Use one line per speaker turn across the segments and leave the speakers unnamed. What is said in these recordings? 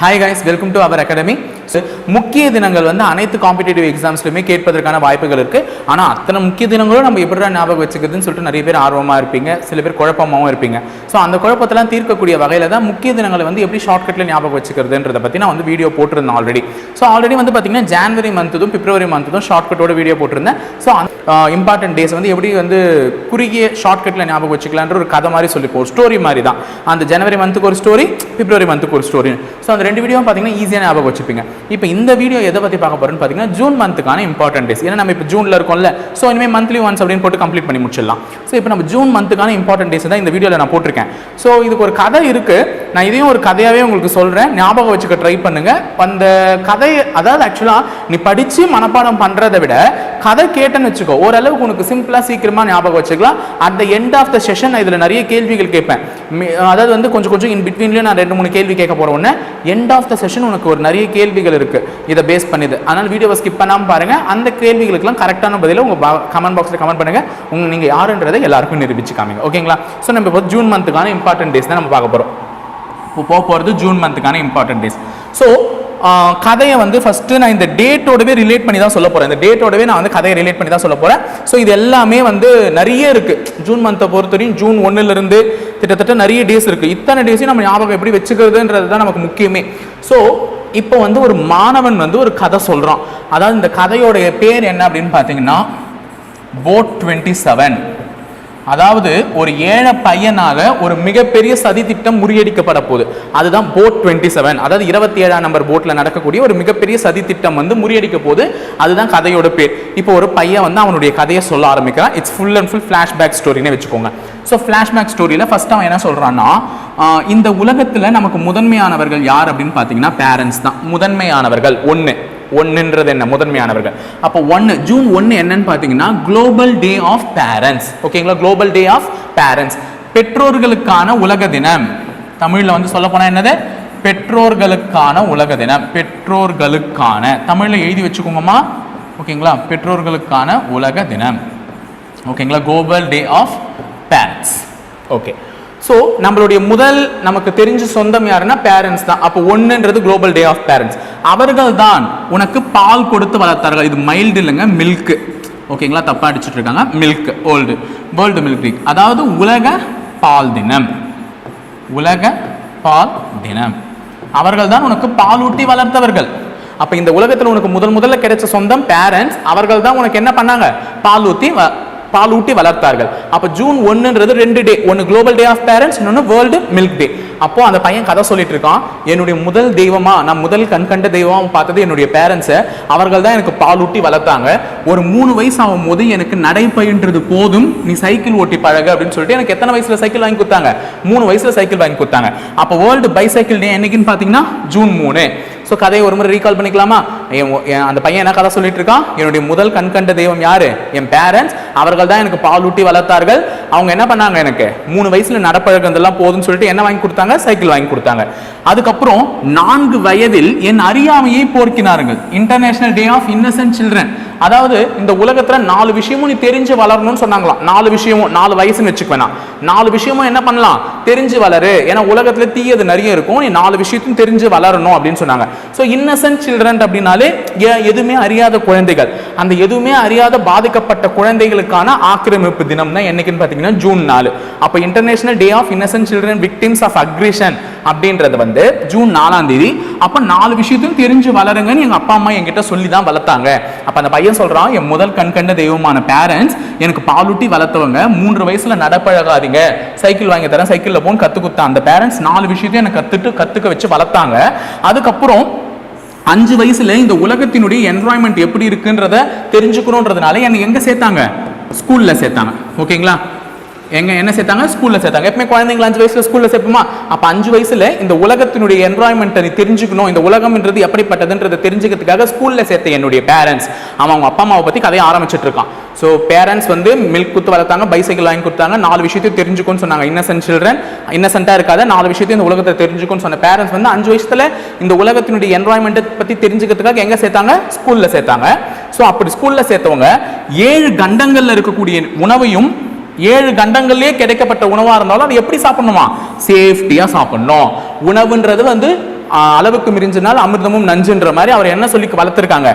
Hi guys welcome to our academy so முக்கிய தினங்கள் வந்து அனைத்து காம்படிட்டிவ் எக்ஸாம்ஸ்லையுமே கேட்பதற்கான வாய்ப்புகள் இருக்குது ஆனால் அத்தனை முக்கிய தினங்களும் நம்ம எப்படிடா ஞாபகம் வச்சுக்கிறதுன்னு சொல்லிட்டு நிறைய பேர் ஆர்வமாக இருப்பீங்க. சில பேர் குழப்பமாகவும் இருப்பீங்க. ஸோ அந்த குழப்பத்தெல்லாம் தீர்க்கக்கூடிய வகையில் தான் முக்கிய தினங்களை வந்து எப்படி ஷார்ட்கட்டில் ஞாபகம் வச்சுக்கிறதுன்றதை பற்றி நான் வந்து வீடியோ போட்டிருந்தேன் ஆல்ரெடி ஸோ ஆல்ரெடி வந்து பார்த்தீங்கன்னா ஜான்வரி மந்த்தும் பிப்ரவரி மந்த்தும் ஷார்ட்கட்டோட வீடியோ போட்டிருந்தேன். ஸோ இம்பார்ட்டன்ட் டேஸ் வந்து எப்படி வந்து குறுகிய ஷார்ட்கட்டில் ஞாபகம் வச்சுக்கலான்ற ஒரு கதை மாதிரி சொல்லிப்போம். ஒரு ஸ்டோரி மாதிரி தான். அந்த ஜனவரி மந்த்துக்கு ஒரு ஸ்டோரி பிப்ரவரி மந்த்துக்கு ஒரு ஸ்டோரி ஸோ அந்த ரெண்டு வீடியோ பார்த்தீங்கன்னா ஈஸியாக ஞாபகம் வச்சுப்பீங்க. இப்போ இந்த வீடியோ எதை பற்றி பார்க்க போறோம்னு பார்த்தீங்கன்னா ஜூன் மந்த்துக்கான இம்பார்ட்டன்ட் டேஸ் ஏன்னா நம்ம இப்போ ஜூனில் இருக்கோம்ல. ஸோ இனிமேல் மந்த்லி ஒன்ஸ் அப்படின்னு போட்டு கம்ப்ளீட் பண்ணி முடிச்சிடலாம். ஸோ இப்போ நம்ம ஜூன் மந்த்துக்கான இம்பார்ட்டன்ட் டேஸ் தான் இந்த வீடியோவில் நான் போட்டிருக்கேன். ஸோ இதுக்கு ஒரு கதை இருக்குது நான் இதையும் ஒரு கதையாகவே உங்களுக்கு சொல்கிறேன் ஞாபகம் வச்சுக்க ட்ரை பண்ணுங்க. அந்த கதை அதாவது ஆக்சுவலாக நீ படித்து மனப்பாடம் பண்ணுறதை விட கதை கேட்டேன்னு வச்சுக்கோ. ஓரளவுக்கு உனக்கு சிம்பிளாக சீக்கிரமாக ஞாபகம் வச்சுக்கலாம். At the end of the session நான் இதில் நிறைய கேள்விகள் கேட்பேன். அதாவது வந்து கொஞ்சம் கொஞ்சம் இன் பிட்வீன்லேயும் நான் ரெண்டு மூணு கேள்வி கேட்க போகிற உடனே எண்ட் ஆஃப் த செஷன் உனக்கு ஒரு நிறைய கேள்விகள் இருக்குது இதை பேஸ் பண்ணிது அதனால் வீடியோவை ஸ்கிப் பண்ணாமல் பாருங்கள் அந்த கேள்விகளுக்கெல்லாம் கரெக்டான பதிலை உங்கள் கமெண்ட் பாக்ஸில் கமெண்ட் பண்ணுங்க. உங்கள் நீங்கள் யாருன்றதை எல்லாருக்கும் நிரூபிச்சு காமிங்க. ஓகேங்களா? ஸோ நம்ம இப்போ ஜூன் மந்த்துக்கான இம்பார்ட்டன்ட் டேஸ் தான் நம்ம பார்க்க போகிறோம் இப்போ போக போகிறது ஜூன் மந்த்துக்கான இம்பார்ட்டன்ட் டேஸ் ஸோ கதையை வந்து ஃபஸ்ட்டு நான் இந்த டேட்டோடவே ரிலேட் பண்ணி தான் சொல்ல போகிறேன் இந்த டேட்டோடவே நான் வந்து கதையை ரிலேட் பண்ணி தான் சொல்ல போகிறேன் ஸோ இது எல்லாமே வந்து நிறைய இருக்குது ஜூன் மந்த்தை பொறுத்தவரையும் ஜூன் ஒன்றுலேருந்து கிட்டத்தட்ட நிறைய டேஸ் இருக்குது இத்தனை டேஸையும் நம்ம ஞாபகம் எப்படி வச்சுக்கிறதுன்றது தான் நமக்கு முக்கியமே. ஸோ இப்போ வந்து ஒரு மாணவன் வந்து ஒரு கதை சொல்கிறான் அதாவது இந்த கதையோடைய பேர் என்ன அப்படின்னு பார்த்தீங்கன்னா போட் டுவெண்ட்டி செவன் அதாவது ஒரு ஏழை பையனால ஒரு மிகப்பெரிய சதி திட்டம் முறியடிக்கப்பட போகுது. அதுதான் போட் டுவெண்ட்டி செவன் அதாவது இருபத்தி ஏழாம் நம்பர் போட்ல நடக்கக்கூடிய ஒரு மிகப்பெரிய சதி திட்டம் வந்து முறியடிக்க போகுது. அதுதான் கதையோட பேர். இப்போ ஒரு பையன் வந்து அவனுடைய கதையை சொல்ல ஆரம்பிக்கிறான். It's full and full flashback ஸ்டோரினே வச்சுக்கோங்க. ஸோ ஃப்ளாஷ்பேக் ஸ்டோரியில் ஃபஸ்ட் அவன் என்ன சொல்கிறான்னா இந்த உலகத்தில் நமக்கு முதன்மையானவர்கள் யார் அப்படின்னு பார்த்தீங்கன்னா பேரண்ட்ஸ் தான். முதன்மையானவர்கள். ஒன்று ஒன்றுன்றது என்ன? முதன்மையானவர்கள். அப்போ ஒன்று ஜூன் ஒன்று என்னன்னு பார்த்தீங்கன்னா குளோபல் டே ஆஃப் பேரண்ட்ஸ் ஓகேங்களா குளோபல் டே ஆஃப் பேரண்ட்ஸ் பெற்றோர்களுக்கான உலக தினம். தமிழில் வந்து சொல்ல போனால் என்னது? பெற்றோர்களுக்கான உலக தினம். பெற்றோர்களுக்கான. தமிழில் எழுதி வச்சுக்கோங்கம்மா. ஓகேங்களா பெற்றோர்களுக்கான உலக தினம். ஓகேங்களா global day of parents okay so நம்மளுடைய முதல் நமக்கு தெரிஞ்ச சொந்தம் யாருன்னா பேரண்ட்ஸ் தான். அப்போ ஒன்றுன்றது குளோபல் டே ஆஃப் பேரண்ட்ஸ் அவர்கள் தான் உனக்கு பால் கொடுத்து வளர்த்தார்கள். இது மைல்டு இல்லைங்க மில்க் ஓகேங்களா? தப்பாக அடிச்சுட்டு இருக்காங்க. Milk old world milk week அதாவது உலக பால் தினம். உலக பால் தினம். அவர்கள் தான் உனக்கு பால் ஊட்டி வளர்த்தவர்கள். அப்போ இந்த உலகத்தில் உனக்கு முதல் முதல்ல கிடைச்ச சொந்தம் பேரண்ட்ஸ் அவர்கள் தான் உனக்கு என்ன பண்ணாங்க? பால் ஊற்றி வ- பால் ஊட்டி வளர்த்தார்கள். அப்போ ஜூன் ஒன்றுன்றது ரெண்டு டே ஒன்று குளோபல் டே ஆஃப் பேரண்ட்ஸ் இன்னொன்று வேர்ல்டு மில்க் டே அப்போ அந்த பையன் கதை சொல்லிட்டு இருக்கான் என்னுடைய முதல் தெய்வமா நான் முதல் கண்கண்ட தெய்வமா பார்த்தது என்னுடைய பேரண்ட்ஸை அவர்கள் தான் எனக்கு பால் ஊட்டி வளர்த்தாங்க. ஒரு மூணு வயசு ஆகும் போது எனக்கு நடைப்பயின்றது போதும். நீ சைக்கிள் ஓட்டி பழகு அப்படின்னு சொல்லிட்டு எனக்கு எத்தனை வயசுல சைக்கிள் வாங்கி கொடுத்தாங்க? மூணு வயசுல சைக்கிள் வாங்கி கொடுத்தாங்க. அப்போ வேர்ல்டு பைசைக்கிள் டே என்னைக்குன்னு பார்த்தீங்கன்னா ஜூன் மூணு. ஸோ கதையை ஒரு முறை ரீகால் பண்ணிக்கலாமா? என் என் அந்த பையன் என்ன கதை சொல்லிட்டு இருக்கான்? என்னுடைய முதல் கண்கண்ட தெய்வம் யாரு? என் பேரண்ட்ஸ் அவர்கள் தான் எனக்கு பால் ஊட்டி வளர்த்தார்கள். அவங்க என்ன பண்ணாங்க எனக்கு? மூணு வயசுல நடப்பழகிறதெல்லாம் போதும்னு சொல்லிட்டு என்ன வாங்கி கொடுத்தாங்க? சைக்கிள் வாங்கி கொடுத்தாங்க. அதுக்கப்புறம் நான்கு வயதில் என் அறியாமையை போர்க்கினார்கள். International day of innocent children அதாவது இந்த உலகத்துல நாலு விஷயமும் நீ தெரிஞ்சு வளரணும்னு சொன்னாங்களாம். நாலு விஷயமும் நாலு வயசுன்னு வச்சுக்க நாலு விஷயமும் என்ன பண்ணலாம்? தெரிஞ்சு வளரு. ஏன்னா உலகத்துல தீயது நிறைய இருக்கும். நீ நாலு விஷயத்தையும் தெரிஞ்சு வளரணும் அப்படின்னு சொன்னாங்க. ஸோ இன்னசென்ட் சில்ட்ரன் அப்படின்னாலே எதுவுமே அறியாத குழந்தைகள். அந்த எதுவுமே அறியாத பாதிக்கப்பட்ட குழந்தைகளுக்கான ஆக்கிரமிப்பு தினம் தான் என்னைக்குன்னு பார்த்தீங்கன்னா ஜூன் நாலு. அப்போ international day of innocent children victims of aggression அப்படின்றது வந்து ஜூன் நாலாம் தேதி. அப்போ நாலு விஷயத்தையும் தெரிஞ்சு வளருங்கன்னு எங்கள் அப்பா அம்மா என்கிட்ட சொல்லி தான் வளர்த்தாங்க. அப்போ அந்த பையன் சொல்கிறான் என் முதல் கண் கண்ட தெய்வமான பேரண்ட்ஸ் எனக்கு பாலூட்டி வளர்த்தவங்க. மூன்று வயசில் நடப்பழகாதீங்க. சைக்கிள் வாங்கி தரேன் சைக்கிளில் போன்னு கற்றுக் கொடுத்தேன். அந்த பேரண்ட்ஸ் நாலு விஷயத்தையும் எனக்கு கற்றுட்டு கற்றுக்க வச்சு வளர்த்தாங்க. அதுக்கப்புறம் அஞ்சு வயசுல இந்த உலகத்தினுடைய என்வாயன்மெண்ட் எப்படி இருக்குன்றத தெரிஞ்சுக்கணுன்றதுனால என்னை எங்க சேர்த்தாங்க? ஸ்கூல்ல சேர்த்தாங்க. ஓகேங்களா எங்கே என்ன சேர்த்தாங்க? ஸ்கூலில் சேர்த்தாங்க. எப்பவுமே குழந்தைங்கள அஞ்சு வயசில் ஸ்கூலில் சேர்ப்போமா? அப்போ அஞ்சு வயசில் இந்த உலகத்தினுடைய என்வாயன்மெண்ட்டை நீ தெரிஞ்சுக்கணும். இந்த உலகம்ன்றது எப்படிப்பட்டதுன்றதை தெரிஞ்சுக்கிறதுக்காக ஸ்கூலில் சேர்த்த என்னுடைய பேரண்ட்ஸ் அவன் அவங்க அப்பா அம்மாவை பற்றி கதையை ஆரம்பிச்சிட்டு இருக்கான். ஸோ பேரண்ட்ஸ் வந்து மில்க் குத்து வளர்த்தாங்க பைசைக்கிள் வாங்கி கொடுத்தாங்க. நாலு விஷயத்தையும் தெரிஞ்சுக்கோன்னு சொன்னாங்க. இன்னசென்ட் சில்ட்ரன் இன்னசென்ட்டாக இருக்காத நாலு விஷயத்தையும் இந்த உலகத்தை தெரிஞ்சுக்கோன்னு சொன்ன பேரண்ட்ஸ் வந்து அஞ்சு வயசுல இந்த உலகத்தினுடைய என்வாயன்மெண்ட்டை பற்றி தெரிஞ்சுக்கிறதுக்காக எங்கே சேர்த்தாங்க? ஸ்கூலில் சேர்த்தாங்க. ஸோ அப்படி ஸ்கூலில் சேர்த்தவங்க ஏழு கண்டங்களில் இருக்கக்கூடிய உணவையும் ஏழு கண்டங்கள்லயே கிடைக்கப்பட்ட உணவா இருந்தாலும் அதை எப்படி சாப்பிடணுமா? சேஃப்டியா சாப்பிடணும். உணவுன்றது வந்து அளவுக்கு மிரிஞ்சினால் அமிர்தமும் நஞ்சுன்ற மாதிரி அவர் என்ன சொல்லி வளர்த்துருக்காங்க?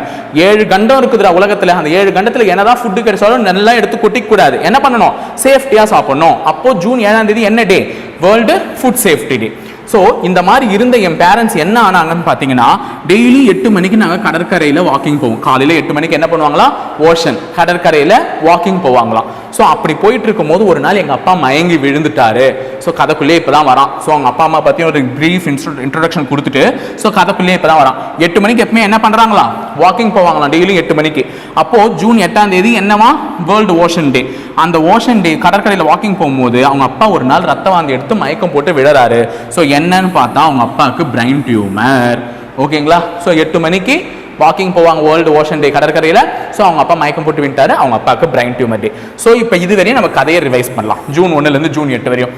ஏழு கண்டம் இருக்குதுடா உலகத்துல. அந்த ஏழு கண்டத்துல என்னதான் ஃபுட்டு கிடைச்சாலும் நல்லா எடுத்து கொட்டிக்கூடாது என்ன பண்ணணும்? சேஃப்டியா சாப்பிடணும். அப்போ ஜூன் ஏழாம் தேதி என்ன day world food safety day so இந்த மாதிரி இருந்த என் பேரண்ட்ஸ் என்ன ஆனாங்கன்னு பார்த்தீங்கன்னா டெய்லி எட்டு மணிக்கு நாங்கள் கடற்கரையில் வாக்கிங் போவோம். காலையில் எட்டு மணிக்கு என்ன பண்ணுவாங்களா? ஓஷன் கடற்கரையில் வாக்கிங் போவாங்களாம். ஸோ அப்படி போயிட்டு இருக்கும்போது ஒரு நாள் எங்கள் அப்பா மயங்கி விழுந்துட்டாரு. ஸோ கதைக்குள்ளே இப்போ தான் வரான். ஸோ அவங்க அப்பா அம்மா பற்றி ஒரு ப்ரீஃப் இன்ட்ரடக்ஷன் கொடுத்துட்டு ஸோ கதைக்குள்ளே இப்போ தான் வரான். எட்டு மணிக்கு எப்பவுமே என்ன பண்ணுறாங்களா வாக்கிங் போவாங்களாம் டெய்லியும் எட்டு மணிக்கு. அப்போது ஜூன் எட்டாம் தேதி என்னவா? வேர்ல்டு ஓஷன் டே அந்த ஓஷன் டே கடற்கரையில் வாக்கிங் போகும்போது அவங்க அப்பா ஒரு நாள் ரத்த வாந்தி எடுத்து மயக்கம் போட்டு விழறாரு. ஸோ என்னன்னு பார்த்தா அவங்க அப்பாவுக்கு பிரைன் டியூமர் ஓகேங்களா ஸோ எட்டு மணிக்கு வாக்கிங் போவாங்க வேர்ல்டு ஓஷன் டே கடற்கரையில். ஸோ அவங்க அப்பா மயக்கம் போட்டு விட்டாரு அவங்க அப்பாவுக்கு பிரைன் டியூமர் டே ஸோ இப்போ இது வரையும் நம்ம கதையை ரிவைஸ் பண்ணலாம். ஜூன் ஒன்றுலேருந்து ஜூன் எட்டு வரையும்.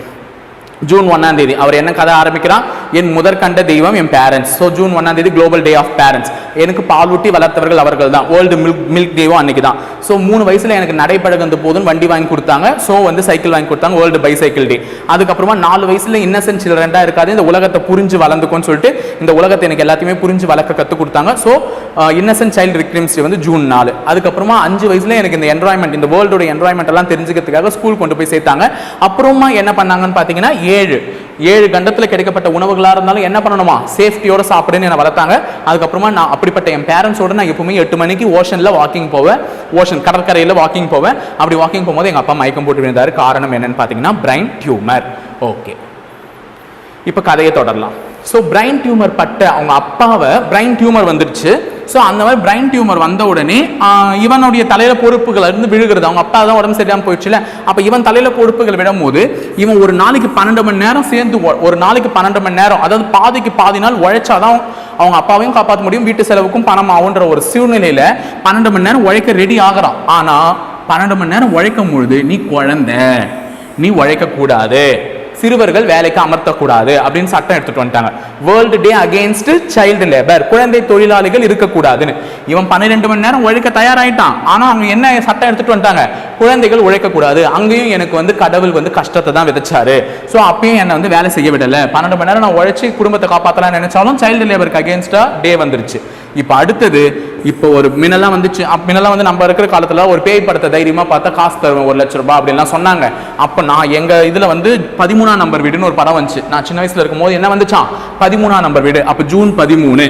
ஜூன் ஒன்னாம் தேதி. அவர் என்ன கதை ஆரம்பிக்கிறான் என் முதற்கண்ட தெய்வம் என் பேரண்ட்ஸ் ஸோ ஜூன் ஒன்னாம் தேதி குளோபல் டே ஆஃப் பேரண்ட்ஸ் எனக்கு பாலூட்டி வளர்த்தவர்கள் அவர்கள் தான் வேர்ல்டு மில்க் மில்க் டேவும் அன்னைக்கு தான் ஸோ மூணு வயசுல எனக்கு நடைபழகுந்த போதும் வண்டி வாங்கி கொடுத்தாங்க. ஸோ வந்து சைக்கிள் வாங்கி கொடுத்தாங்க வேர்ல்டு பைசைக்கிள் டே அதுக்கப்புறமா நாலு வயசுல இன்னசென்ட் சில்ட்ரண்டா இருக்காது. இந்த உலகத்தை புரிஞ்சு வளர்ந்துக்கும்னு சொல்லிட்டு இந்த உலகத்தை எனக்கு எல்லாத்தையுமே புரிஞ்சு வளர்க்க கற்றுக் கொடுத்தாங்க. ஸோ இன்னசென்ட் சைல்டு ரிக்ரிம்ஸ் வந்து ஜூன் நாலு. அதுக்கப்புறமா அஞ்சு வயசுல எனக்கு இந்த என்வாயன்மெண்ட் இந்த வேர்ல்டோட என்வாயன்மெண்ட் எல்லாம் தெரிஞ்சுக்கிறதுக்காக ஸ்கூல் கொண்டு போய் சேர்த்தாங்க. அப்புறமா என்ன பண்ணாங்கன்னு பார்த்தீங்கன்னா ஏழு. ஏழு கண்டத்தில் கிடைக்கப்பட்ட உணவுகளாக இருந்தாலும் என்ன பண்ணணுமா? சேஃப்டியோட சாப்பிடுன்னு என்னை வளர்த்தாங்க. அதுக்கப்புறமா நான் அப்படிப்பட்ட என் பேரண்ட்ஸோட நான் எப்பவுமே எட்டு மணிக்கு ஓஷனில் வாக்கிங் போவேன். ஓஷன் கடற்கரையில் வாக்கிங் போவேன். அப்படி வாக்கிங் போகும்போது எங்கள் அப்பா மயக்கம் போட்டு விழுந்தார். காரணம் என்னன்னு பார்த்தீங்கன்னா பிரைன் டியூமர் ஓகே இப்போ கதையை தொடரலாம். ஸோ பிரைன் டியூமர் பட்ட அவங்க அப்பாவை பிரைன் டியூமர் வந்துடுச்சு. ஸோ அந்த மாதிரி பிரைன் டியூமர் வந்த உடனே இவனுடைய தலையில பொறுப்புகள் இருந்து விழுகிறது. அவங்க அப்பா தான் உடம்பு சரியாமல் போயிடுச்சுல. அப்போ இவன் தலையில பொறுப்புகள் விடும்போது இவன் ஒரு நாளைக்கு பன்னெண்டு மணி நேரம் சேர்ந்து ஒரு நாளைக்கு பன்னெண்டு மணி நேரம் அதாவது பாதிக்கு பாதி நாள் உழைச்சாதான் அவங்க அப்பாவையும் காப்பாற்ற முடியும் வீட்டு செலவுக்கும் பணம் ஆகுன்ற ஒரு சூழ்நிலையில பன்னெண்டு மணி நேரம் உழைக்க ரெடி ஆகுறான். ஆனா பன்னெண்டு மணி நேரம் உழைக்கும் பொழுது நீ குழந்தை. நீ உழைக்க கூடாது சிறுவர்கள் வேலைக்கு அமர்த்தக்கூடாது அப்படின்னு சட்டம் எடுத்துட்டு வந்துட்டாங்க. World day against child labour குழந்தை தொழிலாளிகள் இருக்கக்கூடாதுன்னு. இவன் பன்னிரெண்டு மணி நேரம் உழைக்க தயாராயிட்டான். ஆனா அவங்க என்ன சட்டம் எடுத்துட்டு வந்துட்டாங்க? குழந்தைகள் உழைக்கக்கூடாது. அங்கேயும் எனக்கு வந்து கடவுள் வந்து கஷ்டத்தை தான் விதைச்சாரு. ஸோ அப்பயும் என்னை வந்து வேலை செய்ய விடல. பன்னெண்டு மணி நேரம் நான் உழைச்சி குடும்பத்தை காப்பாற்றலாம் நினைச்சாலும் சைல்டு லேபருக்கு அகேன்ஸ்டா டே வந்துருச்சு. இப்போ அடுத்தது இப்போ ஒரு மின்னலாம் வந்துச்சு மின்னலாம் வந்து நம்ம இருக்கிற காலத்தில் ஒரு பேய் படத்தை தைரியமாக பார்த்தா காசு தருவேன் ஒரு லட்ச ரூபாய் அப்படின்லாம் சொன்னாங்க. அப்போ நான் எங்கள் இதில் வந்து பதிமூணாம் நம்பர் வீடுன்னு ஒரு படம் வந்துச்சு. நான் சின்ன வயசில் இருக்கும்போது என்ன வந்துச்சான் பதிமூணாம் நம்பர் வீடு. அப்போ ஜூன் பதிமூணு.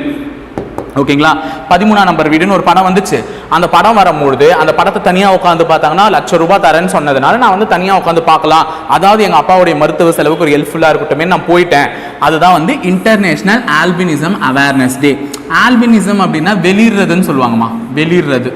ஓகேங்களா? பதிமூணாம் நம்பர் வீடுன்னு ஒரு படம் வந்துச்சு. அந்த படம் வரும்பொழுது அந்த படத்தை தனியாக உட்காந்து பார்த்தாங்கன்னா லட்ச ரூபாய் தரேன்னு சொன்னதுனால நான் வந்து தனியாக உட்காந்து பார்க்கலாம். அதாவது எங்கள் அப்பாவுடைய மருத்துவ செலவுக்கு ஒரு ஹெல்ப்ஃபுல்லாக இருக்கட்டுமே நான் போயிட்டேன். அதுதான் வந்து international albinism awareness day albinism அப்படின்னா வெளியிடுறதுன்னு சொல்லுவாங்கம்மா. வெளியிடுறது.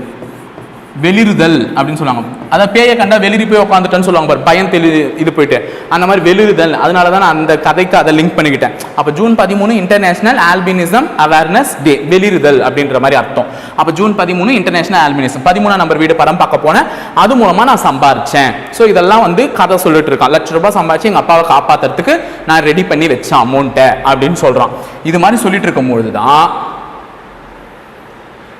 வெளிறுதல் அப்படின்னு சொல்லுவாங்க. அதான் பேயை கண்டா வெளிரி போய் உட்காந்துட்டேன்னு சொல்லுவாங்க பாரு பயம் தெளி இது போயிட்டு. அந்த மாதிரி வெளிறுதல் அதனால தான் நான் அந்த கதைக்கு அதை லிங்க் பண்ணிக்கிட்டேன். அப்போ ஜூன் பதிமூணு இன்டர்நேஷனல் ஆல்பினிசம் அவேர்னஸ் டே வெளிருதல் அப்படின்ற மாதிரி அர்த்தம். அப்போ ஜூன் பதிமூணு இன்டர்நேஷனல் ஆல்பினிசம் பதிமூணாம் நம்பர் வீடு படம் பார்க்க போனேன். அது மூலமாக நான் சம்பாரிச்சேன். ஸோ இதெல்லாம் வந்து கதை சொல்லிட்டு இருக்கான். லட்ச ரூபாய் சம்பாரிச்சு எங்கள் அப்பாவை காப்பாத்துறதுக்கு நான் ரெடி பண்ணி வச்சேன் அமௌண்ட்டை அப்படின்னு சொல்கிறான் இது மாதிரி சொல்லிட்டு இருக்கும்பொழுது தான்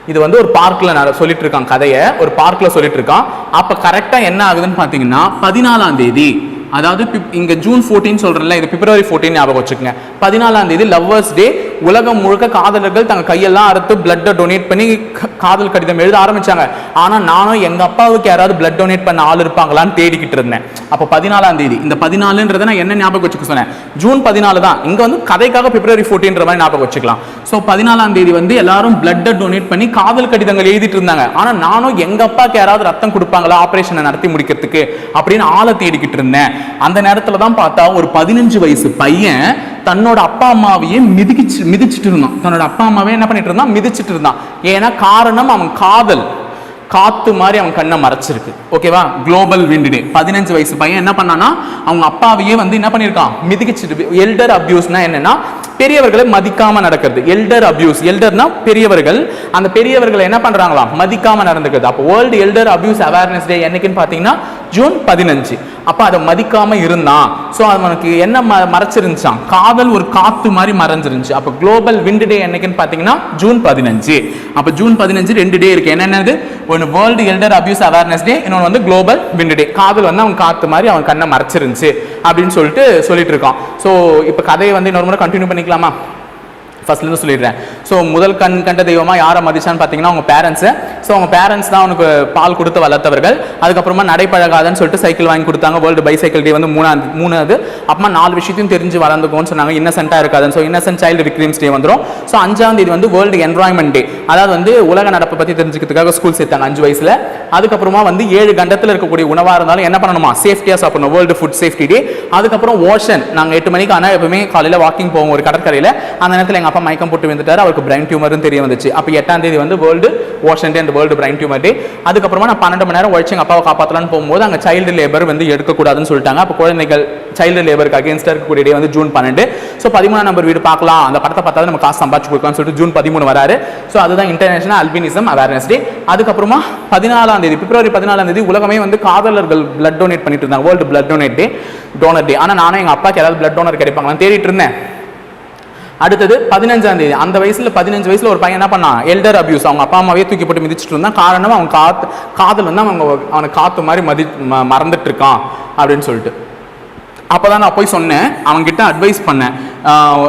இது வந்து ஒரு பார்க்கில் நான் சொல்லிட்டு இருக்கான் கதையை. ஒரு பார்க்கில் சொல்லிட்டு இருக்கான் அப்போ கரெக்டாக என்ன ஆகுதுன்னு பார்த்தீங்கன்னா பதினாலாம் தேதி அதாவது பிப்- ஜூன் ஃபோர்டீன் சொல்கிறேன்ல இது பிப்ரவரி 14 ஞாபகம் வச்சுக்கோங்க. பதினாலாம் தேதி லவ்வர்ஸ் டே உலகம் முழுக்க காதலர்கள் தங்க கையெல்லாம் அறுத்து பிளட்டை டொனேட் பண்ணி காதல் கடிதம் எழுத ஆரம்பிச்சாங்க. ஆனா நானும் எங்க அப்பாவுக்கு யாராவது பிளட் டொனேட் பண்ண ஆள் இருப்பாங்களான்னு தேடிக்கிட்டு இருந்தேன். அப்போ பதினாலாம் தேதி. இந்த பதினாலுன்றதை நான் என்ன ஞாபகம் வச்சுக்க சொன்னேன்? ஜூன் பதினாலு தான். இங்க வந்து கதைக்காக பிப்ரவரி 14 மாதிரி ஞாபகம் வச்சுக்கலாம். ஸோ பதினாலாம் தேதி வந்து எல்லாரும் பிளட்டை டொனேட் பண்ணி காதல் கடிதங்கள் எழுதிட்டு இருந்தாங்க. ஆனா நானும் எங்க அப்பாவுக்கு யாராவது ரத்தம் கொடுப்பாங்களா? ஆபரேஷனை நடத்தி முடிக்கிறதுக்கு அப்படின்னு ஆளை தேடிக்கிட்டு இருந்தேன். அந்த நேரத்துல தான் பார்த்தா ஒரு பதினஞ்சு வயசு பையன் தன்னோட அப்பா அம்மாவையே மிதிச்சு மிதிச்சிட்டு இருந்தான். தன்னோட அப்பா அம்மாவே என்ன பண்ணிட்டு இருந்தான்? மிதிச்சுட்டு இருந்தான். ஏன்னா காரணம் அவன் காதல். காத்து மாதிரி அவன் கண்ணை மறைச்சிருக்கு. ஓகேவா குளோபல் விண்டு டே பதினஞ்சு வயசு பையன் என்ன பண்ணான்னா அவங்க அப்பாவையே வந்து என்ன பண்ணியிருக்கான்? மிதிக்கிச்சிட்டு எல்டர் அப்யூஸ்னா என்னன்னா பெரியவர்களை மதிக்காம நடக்கிறது. எல்டர் அபியூஸ் எல்டர்னா பெரியவர்கள். அந்த பெரியவர்களை என்ன பண்றாங்களா மதிக்காம நடந்துக்கிறது. அப்போ world elder abuse awareness day என்னைக்குன்னு பார்த்தீங்கன்னா ஜூன் பதினஞ்சு. அப்போ அதை மதிக்காமல் இருந்தான் ஸோ அவனுக்கு என்ன ம மறைச்சிருந்துச்சான் காதல் ஒரு காற்று மாதிரி மறைஞ்சிருந்துச்சு. அப்போ குளோபல் விண்ட் டே என்னைக்குன்னு பார்த்தீங்கன்னா ஜூன் பதினஞ்சு. அப்போ ஜூன் பதினஞ்சு ரெண்டு டே இருக்குது என்னென்னது? ஒன்று world elder abuse awareness day இன்னொன்று வந்து குளோபல் விண்ட் டே காதல் வந்து அவன் காற்று மாதிரி அவன் கண்ணை மறைச்சிருந்துச்சு. அப்படின்னு சொல்லிட்டு சொல்லிட்டு இருக்கான். ஸோ இப்போ கதையை வந்து இன்னொரு முறை கண்டினியூ பண்ணிக்கலாமா? ஃபர்ஸ்ட்லேருந்து சொல்லிடுறேன். ஸோ முதல் கண் கண்ட தெய்வமாக யாரை மதிச்சான்னு பார்த்தீங்கன்னா அவங்க பேரண்ட்ஸு ஸோ அவங்க பேரண்ட்ஸ் தான் அவனுக்கு பால் கொடுத்து வளர்த்தவர்கள். அதுக்கப்புறமா நடைப்பழகாதன்னு சொல்லிட்டு சைக்கிள் வாங்கி கொடுத்தாங்க. வேர்ல்டு பைசைக்கிள் டே வந்து மூணாவது மூணாவது. அப்புறமா நாலு விஷயத்தையும் தெரிஞ்சு வளர்ந்துக்கோன்னு சொன்னாங்க. இன்னசென்ட்டாக இருக்காதுன்னு. So innocent child victims day வந்துடும் ஸோ அஞ்சாம் தேதி வந்து வேர்ல்டு என்வாயன்மெண்ட் டே அதாவது வந்து உலக நடப்பை பற்றி தெரிஞ்சுக்கிறதுக்காக ஸ்கூல் சேர்த்தாங்க அஞ்சு வயசில். அதுக்கப்புறமா வந்து ஏழு கண்டத்தில் இருக்கக்கூடிய உணவாக இருந்தாலும் என்ன பண்ணணுமா? சேஃப்டியாக சாப்பிடணும். வேர்ல்டு ஃபுட் சேஃப்டி டே அதுக்கப்புறம் ஓஷன் நாங்கள் எட்டு மணிக்கு ஆனால் எப்பவுமே காலையில் வாக்கிங் போவோம் ஒரு கடற்கரையில். அந்த நேரத்தில் எங்கள் அப்பா மயக்கம் போட்டு வந்துட்டார் அவருக்கு பிரைன் டியூமர்னு தெரிய வந்துச்சு. அப்போ எட்டாம் தேதி வந்து வேர்ல்டு ஓஷன் டே அந்த வேர்ல்டு பிரைன் டியூமர் டே அதுக்கப்புறமா நான் பன்னெண்டு மணி நேரம் உழைச்சு எங்கள் அப்பாவை காப்பாற்றலான்னு போகும்போது அங்கே சைல்டு லேபர் வந்து எடுக்கக்கூடாதுன்னு சொல்லிட்டாங்க. அப்போ குழந்தைகள் சைல்டு லேபருக்கு அகேன்ஸ்டாக இருக்கக்கூடிய டே வந்து ஜூன் பன்னெண்டு. ஸோ பதிமூணாம் நம்பர் வீடு பார்க்கலாம். அந்த படத்தை பார்த்தா நம்ம காசு சம்பாதிச்சு கொடுக்கலாம்னு சொல்லிட்டு ஜூன் பதிமூணு வராரு. ஸோ அதுதான் இன்டர்நேஷனல் அல்பினிசம் அவேர்னஸ் டே அதுக்கப்புறமா பதினாலாம் தேதி பிப்ரவரி பதினாலாம் தேதி உலகமே வந்து காதலர்கள் பிளட் டொனேட் பண்ணிட்டு இருந்தாங்க. World blood donate day donor day ஆனால் நானும் எங்கள் அப்பாக்கு ஏதாவது பிளட் டோனர் கிடைப்பாங்களான்னு தேடிட்டு இருந்தேன். அடுத்தது பதினஞ்சாம் தேதி. அந்த வயசுல பதினஞ்சு வயசுல ஒரு பையன் என்ன பண்ணான்? எல்டர் அபியூஸ் அவங்க அப்பா அம்மாவே தூக்கி போட்டு மிதிச்சிட்டு இருந்தான். காரணம் அவன் காத்து காதல் வந்து அவங்க அவனை காத்து மாதிரி மதி ம- மறந்துட்டு இருக்கான் அப்படின்னு சொல்லிட்டு. அப்பதான் நான் போய் சொன்னேன். அவங்ககிட்ட அட்வைஸ் பண்ணேன்.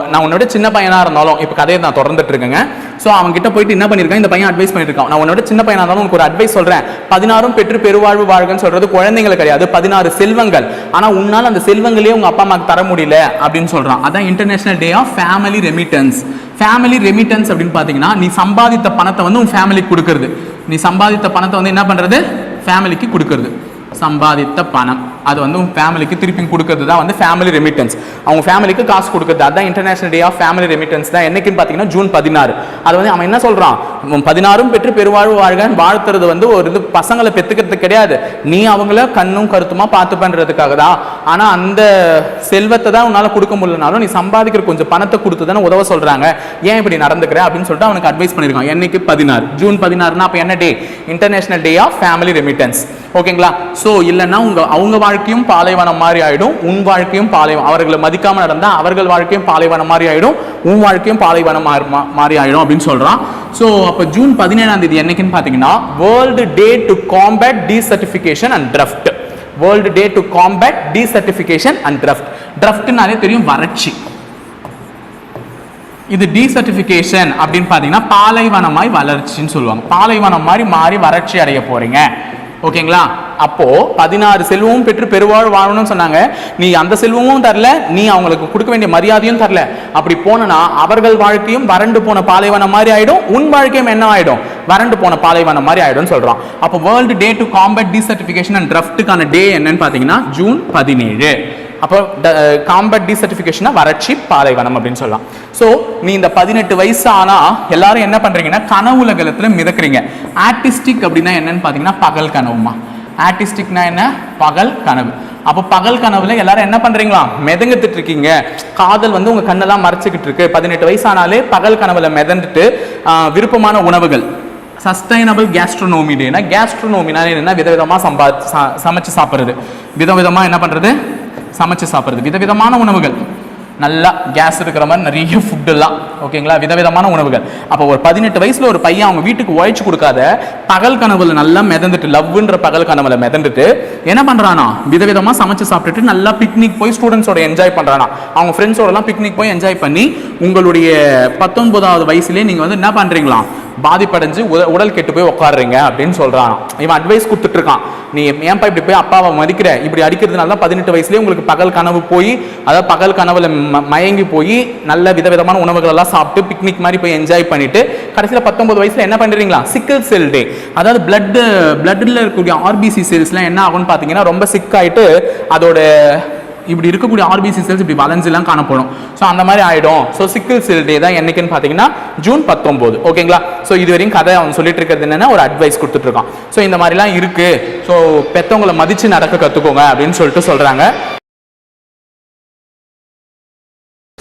நான் உன்னோட சின்ன பையனாக இருந்தாலும் இப்போ கதையை நான் தொடர்ந்துட்டு இருக்கேங்க. ஸோ அவன்கிட்ட போயிட்டு என்ன பண்ணியிருக்கான் இந்த பையன் அட்வைஸ் பண்ணியிருக்கான் நான் உன்னோட சின்ன பையனாக இருந்தாலும் உனக்கு ஒரு அட்வைஸ் சொல்கிறேன் பதினாறும் பெற்று பெருவாழ்வு வாழ்கன்னு சொல்றது குழந்தைகள் கிடையாது. பதினாறு செல்வங்கள். ஆனால் உன்னால் அந்த செல்வங்களே உங்க அப்பா அம்மாக்கு தர முடியல அப்படின்னு சொல்றான். அதான் international day of family remittance family remittance அப்படின்னு பார்த்தீங்கன்னா நீ சம்பாதித்த பணத்தை வந்து உன் ஃபேமிலிக்கு கொடுக்கறது. நீ சம்பாதித்த பணத்தை வந்து என்ன பண்ணுறது ஃபேமிலிக்கு கொடுக்கறது. சம்பாதித்த பணம். அது வந்து உங்கள் ஃபேமிலிக்கு திருப்பி கொடுக்கறது தான் வந்து ஃபேமிலி ரெமிட்டன்ஸ் அவங்க ஃபேமிலிக்கு காசு கொடுக்கறது அதான் international day of family remittance தான். என்னைக்குன்னு பார்த்தீங்கன்னா ஜூன் பதினாறு. அது வந்து அவன் என்ன சொல்கிறான் பதினாறும் பெற்று பெருவாழ்வு வாழ்கன்னு வாழ்த்துறது வந்து ஒரு இது பசங்களை பெற்றுக்கிறது கிடையாது. நீ அவங்கள கண்ணும் கருத்துமா பார்த்து பண்ணுறதுக்காக தான் ஆனால் அந்த செல்வத்தை தான் உன்னால் கொடுக்க முடியலனாலும் நீ சம்பாதிக்கிற கொஞ்சம் பணத்தை கொடுத்து தானே உதவ சொல்கிறாங்க ஏன் இப்படி நடந்துக்கிற அப்படின்னு சொல்லிட்டு அவனுக்கு அட்வைஸ் பண்ணியிருக்கான் என்னைக்கு? பதினாறு. ஜூன் பதினாறுனா அப்போ என்ன day international day of family remittance ஓகேங்களா ஸோ இல்லைன்னா உங்கள் அவங்க வாழ்க்கையும் பாலைவனம் மாதிரி ஆயிடும். உன் வாழ்க்கையும் பாலைவனம் அவர்களை மதிக்காம நடந்தா அவர்கள் வாழ்க்கையும் பாலைவனம் மாதிரி ஆயிடும். உன் வாழ்க்கையும் பாலைவனம் மாறி- மா- மாதிரி ஆயிடும் அப்படின்னு சொல்றான். ஸோ அப்போ ஜூன் பதினேழாம் தேதி என்னைக்குன்னு பார்த்தீங்கன்னா world day to combat desertification and drought world day to combat desertification and drought ட்ரஃப்ட்னாலே தெரியும் வறட்சி. இது டீசர்டிஃபிகேஷன் அப்படின்னு பார்த்தீங்கன்னா பாலைவனமாய் வளர்ச்சின்னு சொல்லுவாங்க. பாலைவனம் மாதிரி மாறி வறட்சி அடைய போறீங்க. ஓகேங்களா? அப்போ பதினாறு செல்வமும் பெற்று பெருவாழ் வாழணும்னு சொன்னாங்க. நீ அந்த செல்வமும் தரல நீ அவங்களுக்கு கொடுக்க வேண்டிய மரியாதையும் தரல. அப்படி போனா அவர்கள் வாழ்க்கையும் வறண்டு போன பாலைவனம் மாதிரி ஆயிடும் உன் வாழ்க்கையும் என்ன ஆயிடும்? வறண்டு போன பாலைவனம் மாதிரி ஆயிடும் சொல்றான். அப்போ world day to combat desertification and ட்ரஃப்ட்டுக்கான day என்னன்னு பார்த்தீங்கன்னா ஜூன் பதினேழு. அப்போ காம்பேட் டீசர்டிஃபிகேஷனா வறட்சி பாலைவனம் அப்படின்னு சொல்லலாம். ஸோ நீ இந்த பதினெட்டு வயசு ஆனால் எல்லாரும் என்ன பண்றீங்கன்னா கனவுலகலத்துல மிதக்குறீங்க. ஆர்டிஸ்டிக் அப்படின்னா என்னன்னு பார்த்தீங்கன்னா பகல் கனவுமா ஆர்டிஸ்டிக்னா என்ன? பகல் கனவு. அப்போ பகல் கனவுல எல்லாரும் என்ன பண்றீங்களா? மிதந்துட்டு இருக்கீங்க காதல் வந்து உங்க கண்ணெல்லாம் மறைச்சிக்கிட்டு இருக்கு பதினெட்டு வயசு ஆனாலே பகல் கனவுல மிதந்துட்டு விருப்பமான உணவுகள். சஸ்டைனபிள் கேஸ்ட்ரோனோமி டேனா கேஸ்ட்ரோனோமினா என்ன விதவிதமாக சம்பா சமைச்சு சாப்பிட்றது. விதவிதமாக என்ன பண்ணுறது சமைச்சு சாப்பிட்றது விதவிதமான உணவுகள். நல்லா கேஸ் இருக்கிற மாதிரி நிறைய ஃபுட்டுலாம் ஓகேங்களா விதவிதமான உணவுகள். அப்போ ஒரு பதினெட்டு வயசில் ஒரு பையன் அவங்க வீட்டுக்கு உழைச்சி கொடுக்காத பகல் கனவுல நல்லா மிதந்துட்டு லவ்ன்ற பகல் கனவுல மிதந்துட்டு என்ன பண்ணுறானா விதவிதமாக சமைச்சு சாப்பிட்டுட்டு நல்லா பிக்னிக் போய் ஸ்டூடெண்ட்ஸோட என்ஜாய் பண்ணுறானா அவங்க ஃப்ரெண்ட்ஸோடலாம் பிக்னிக் போய் என்ஜாய் பண்ணி உங்களுடைய பத்தொன்பதாவது வயசுலேயே நீங்கள் வந்து என்ன பண்ணுறீங்களா பாதிப்படைஞ்சு உட- உடல் கெட்டு போய் உட்காடுறீங்க அப்படின்னு சொல்றான். இவன் அட்வைஸ் கொடுத்துட்டு இருக்கான் நீ ஏன்பா இப்படி போய் அப்பாவை மதிக்கிற? இப்படி அடிக்கிறதுனால தான் பதினெட்டு வயசுலயே உங்களுக்கு பகல் கனவு போய் அதாவது பகல் கனவுல ம- மயங்கி போய் நல்ல விதவிதமான உணவுகள் எல்லாம் சாப்பிட்டு பிக்னிக் மாதிரி போய் என்ஜாய் பண்ணிட்டு கடைசியில் பத்தொன்பது வயசுல என்ன பண்றீங்களா? சிக்கல் செல் டே அதாவது பிளட் பிளட்ல இருக்கக்கூடிய ஆர்பிசி செல்ஸ்லாம் என்ன ஆகும்னு பார்த்தீங்கன்னா ரொம்ப சிக் ஆயிட்டு அதோட இப்படி இருக்கக்கூடிய ஆர்பிசி செல்ஸ் இப்படி வளைஞ்செல்லாம் காணப்படும். ஸோ அந்த மாதிரி ஆகிடும் ஸோ சிக்கிள் செல் டே தான் என்னைக்குன்னு பார்த்தீங்கன்னா ஜூன் பத்தொம்போது. ஓகேங்களா ஸோ இது வரையும் கதை அவன் சொல்லிட்டு இருக்கிறது என்னென்னா ஒரு அட்வைஸ் கொடுத்துட்டு இருக்கான். ஸோ இந்த மாதிரிலாம் இருக்குது ஸோ பெற்றவங்களை மதித்து நடக்க கற்றுக்கோங்க அப்படின்னு சொல்லிட்டு சொல்கிறாங்க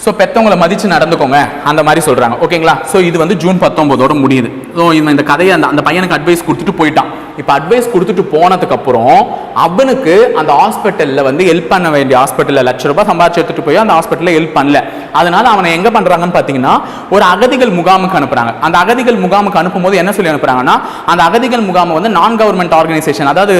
ஸோ பெற்றவங்களை மதித்து நடந்துக்கோங்க. அந்த மாதிரி சொல்கிறாங்க ஓகேங்களா ஸோ இது வந்து ஜூன் பத்தொம்போதோட முடியுது. ஸோ இவன் இந்த கதையை அந்த அந்த பையனுக்கு அட்வைஸ் கொடுத்துட்டு போயிட்டான். இப்போ அட்வைஸ் கொடுத்துட்டு போனதுக்கப்புறம் அவனுக்கு அந்த ஹாஸ்பிட்டலில் வந்து ஹெல்ப் பண்ண வேண்டிய ஹாஸ்பிட்டலில் லட்ச ரூபாய் சம்பாதிச்சு எடுத்துட்டு போய் அந்த ஹாஸ்பிட்டலில் ஹெல்ப் பண்ணல. அதனால அவனை எங்கே பண்ணுறாங்கன்னு பார்த்தீங்கன்னா ஒரு அகதிகள் முகாமுக்கு அனுப்புறாங்க. அந்த அகதிகள் முகாமுக்கு அனுப்பும்போது என்ன சொல்லி அனுப்புறாங்கன்னா அந்த அகதிகள் முகாமை வந்து நான் கவர்மெண்ட் ஆர்கனைசேஷன் அதாவது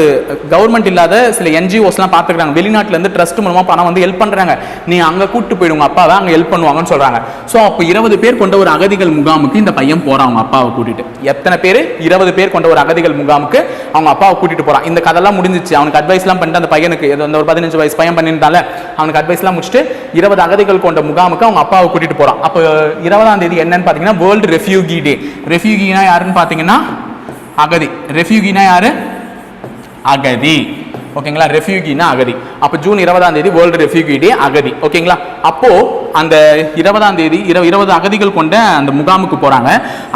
கவர்மெண்ட் இல்லாத சில என்ஜிஓஸ்லாம் பார்த்துக்கிறாங்க. வெளிநாட்டிலேருந்து ட்ரஸ்ட் மூலமாக பணம் வந்து ஹெல்ப் பண்ணுறாங்க நீ அங்கே கூட்டு போயிடுங்க அப்பாவை அவங்க ஹெல்ப் பண்ணுவாங்கன்னு சொல்றாங்க. ஸோ அப்போ இருபது பேர் கொண்ட ஒரு அகதிகள் முகாமுக்கு இந்த பையன் போறான் அவங்க அப்பாவை கூட்டிட்டு. எத்தனை பேர்? இருபது பேர் கொண்ட ஒரு அகதிகள் முகாமுக்கு அவங்க அப்பாவை கூட்டிட்டு போறான். இந்த கதைலாம் முடிஞ்சிச்சு. அவனுக்கு அட்வைஸ்லாம் பண்ணிட்டு அந்த பையனுக்கு ஏதோ அந்த ஒரு பதினஞ்சு வயசு பையன் பண்ணியிருந்தால அவனுக்கு அட்வைஸ்லாம் முடிச்சுட்டு இருபது அகதிகள் கொண்ட முகாமுக்கு அவங்க அப்பாவை கூட்டிட்டு போறான். அப்போ இருபதாம் தேதி என்னன்னு பார்த்தீங்கன்னா வேர்ல்டு ரெஃப்யூகி டே ரெஃப்யூகினா யாருன்னு பார்த்தீங்கன்னா அகதி. ரெஃப்யூகினா யாரு? அகதி. ஓகேங்களா? ரெஃப்யூகினா அகதி. அப்போ ஜூன் இருபதாம் தேதி வேர்ல்டு ரெஃப்யூகி டே அகதி. ஓகேங்களா? அப்போ அந்த இருபதாம் தேதி இரு இருபது அகதிகள் கொண்ட அந்த முகாமுக்கு போறாங்க.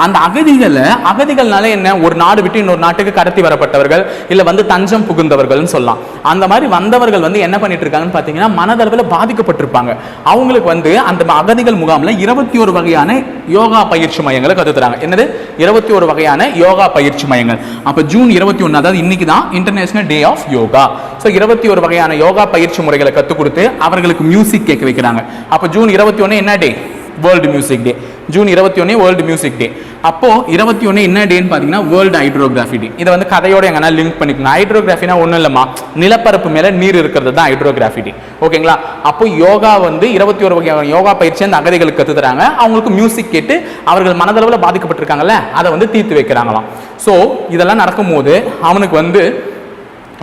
அந்த அகதிகளை அகதிகள்னால என்ன? ஒரு நாடு விட்டு இன்னொரு நாட்டுக்கு கடத்தி வரப்பட்டவர்கள் இல்ல வந்து தஞ்சம் புகுந்தவர்கள்னு சொல்லலாம். அந்த மாதிரி வந்தவர்கள் வந்து என்ன பண்ணிட்டு இருக்காங்கன்னு பார்த்தீங்கன்னா மனதளவில் பாதிக்கப்பட்டிருப்பாங்க. அவங்களுக்கு வந்து அந்த அகதிகள் முகாமில் இருபத்தி ஒரு வகையான யோகா பயிற்சி மையங்களை கத்து என்னது? இருபத்தி ஒரு வகையான யோகா பயிற்சி மையங்கள். அப்ப ஜூன் இருபத்தி ஒன்று அதாவது இன்னைக்கு தான் international day of yoga so இருபத்தி ஒரு வகையான யோகா பயிற்சி முறைகளை கற்றுக் கொடுத்து அவர்களுக்கு மியூசிக் கேட்க வைக்கிறாங்க. அப்போ ஜூன் இருபத்தி ஒன்று என்ன day world music day June இருபத்தி ஒன்று வேர்ல்டு மியூசிக் டே அப்போ இருபத்தி ஒன்று என்ன டேன்னு பார்த்தீங்கன்னா வேர்ல்டு ஹைட்ரோகிராஃபி டே இதை வந்து கதையோட எங்கன்னா லிங்க் பண்ணிக்கணும் ஹைட்ரோகிராஃபினா ஒன்றும் இல்லைம்மா. நிலப்பரப்பு மேலே நீர் இருக்கிறது தான் ஹைட்ரோகிராஃபி டே ஓகேங்களா? அப்போ யோகா வந்து இருபத்தி ஒரு வகையான யோகா பயிற்சி அந்த அகதிகளுக்கு கற்று தராங்க அவங்களுக்கு மியூசிக் கேட்டு அவர்கள் மனதளவில் பாதிக்கப்பட்டிருக்காங்கல்ல அதை வந்து தீர்த்து வைக்கிறாங்களாம். ஸோ இதெல்லாம் நடக்கும்போது அவனுக்கு வந்து